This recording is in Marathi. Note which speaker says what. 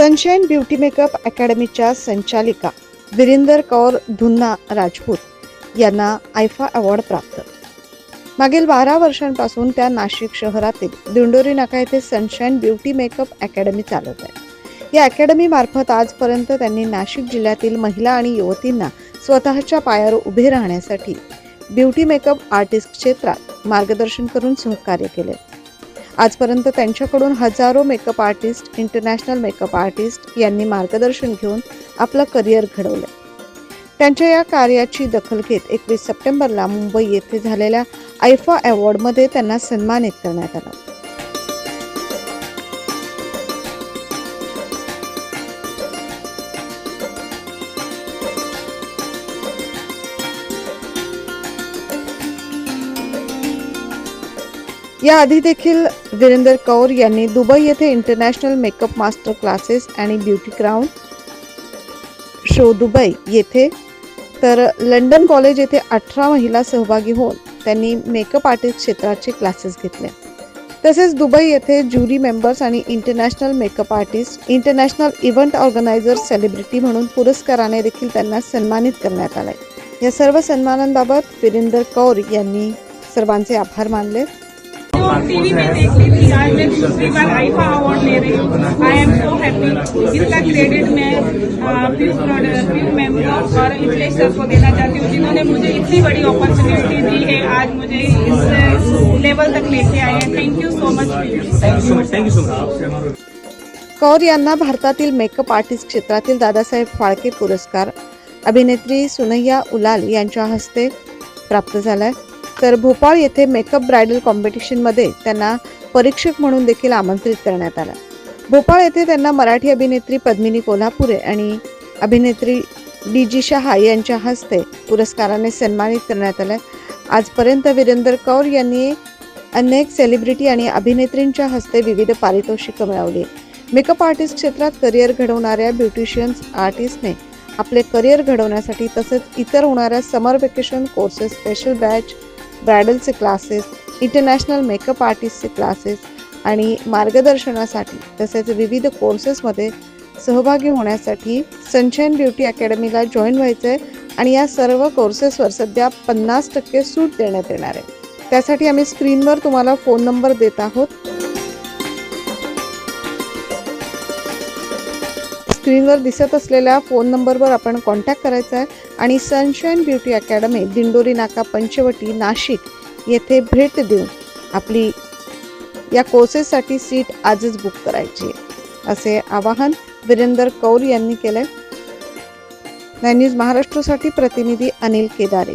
Speaker 1: सनशाईन ब्युटी मेकअप अकॅडमीच्या संचालिका विरिंदर कौर धुन्ना राजपूत यांना आयफा अवॉर्ड प्राप्त. मागील बारा वर्षांपासून त्या नाशिक शहरातील दिंडोरी नाका येथे सनशाईन ब्युटी मेकअप अकॅडमी चालवत आहे. या अकॅडमीमार्फत आजपर्यंत त्यांनी नाशिक जिल्ह्यातील महिला आणि युवतींना स्वतःच्या पायावर उभे राहण्यासाठी ब्युटी मेकअप आर्टिस्ट क्षेत्रात मार्गदर्शन करून सहकार्य केले. आजपर्यंत त्यांच्याकडून हजारो makeup artist international makeup artist यांनी मार्गदर्शन घेऊन आपलं करिअर घडवलं. त्यांच्या या कार्याची दखल घेत एकवीस सप्टेंबरला मुंबई येथे झालेल्या आयफा अवॉर्डमध्ये त्यांना सन्मानित करण्यात आलं. याआधी देखील वीरेंदर कौर यांनी दुबई येथे इंटरनॅशनल मेकअप मास्टर क्लासेस आणि ब्युटी क्राऊन शो दुबई येथे. तर लंडन कॉलेज येथे अठरा महिला सहभागी होऊन त्यांनी मेकअप आर्टिस्ट क्षेत्राचे क्लासेस घेतले. तसेच दुबई येथे ज्युरी मेंबर्स आणि international makeup artist international event organiser celebrity म्हणून पुरस्काराने देखील त्यांना सन्मानित करण्यात आले. या सर्व सन्मानांबाबत वीरेंदर कौर यांनी सर्वांचे आभार मानले.
Speaker 2: जो टीवी में देख रही थी। आज मैं दूसरी बार आईफा अवार्ड ले रही हूँ। आई एम सो हैप्पी इसका क्रेडिट मैं और सर को देना चाहती हूँ जिन्होंने मुझे इतनी बड़ी अपॉर्चुनिटी दी है। आज मुझे इस लेवल तक लेके आए हैं। Thank you so much
Speaker 3: thank you so much thank you so much
Speaker 1: Kaur यांना भारतातील मेकअप आर्टिस्ट क्षेत्रातील दादासाहेब फाळके पुरस्कार. अभिनेत्री सुनैया उलाल यांच्या हस्ते प्राप्त झालाय. तर भोपाळ येथे मेकअप ब्रायडल कॉम्पिटिशनमध्ये त्यांना परीक्षक म्हणून देखील आमंत्रित करण्यात आलं. भोपाळ येथे त्यांना मराठी अभिनेत्री पद्मिनी कोल्हापुरे आणि अभिनेत्री डी जी शहा यांच्या हस्ते पुरस्काराने सन्मानित करण्यात आलं. आजपर्यंत वीरेंद्र कौर यांनी अनेक सेलिब्रिटी आणि अभिनेत्रींच्या हस्ते विविध पारितोषिकं मिळवली. मेकअप आर्टिस्ट क्षेत्रात करिअर घडवणाऱ्या ब्युटिशियन्स आर्टिस्टने आपले करिअर घडवण्यासाठी तसेच इतर होणाऱ्या summer vacation courses special batch ब्रायडलचे classes international makeup आर्टिस्टचे क्लासेस आणि मार्गदर्शनासाठी तसेच विविध कोर्सेसमध्ये सहभागी होण्यासाठी सनशाईन ब्युटी अकॅडमीला जॉईन व्हायचं आहे आणि या सर्व कोर्सेसवर सध्या पन्नास टक्के सूट देण्यात येणार आहे. त्यासाठी आम्ही स्क्रीनवर तुम्हाला फोन नंबर देत आहोत. स्क्रीनवर दिसत असलेल्या फोन नंबरवर आपण कॉन्टॅक्ट करायचा आहे. आणि सनशाईन ब्युटी अकॅडमी दिंडोरी नाका पंचवटी नाशिक येथे भेट देऊन आपली या कोर्सेससाठी सीट आजच बुक करायची असे आवाहन वीरेंदर कौर यांनी केलं नाइन न्यूज महाराष्ट्रासाठी प्रतिनिधी अनिल केदारे.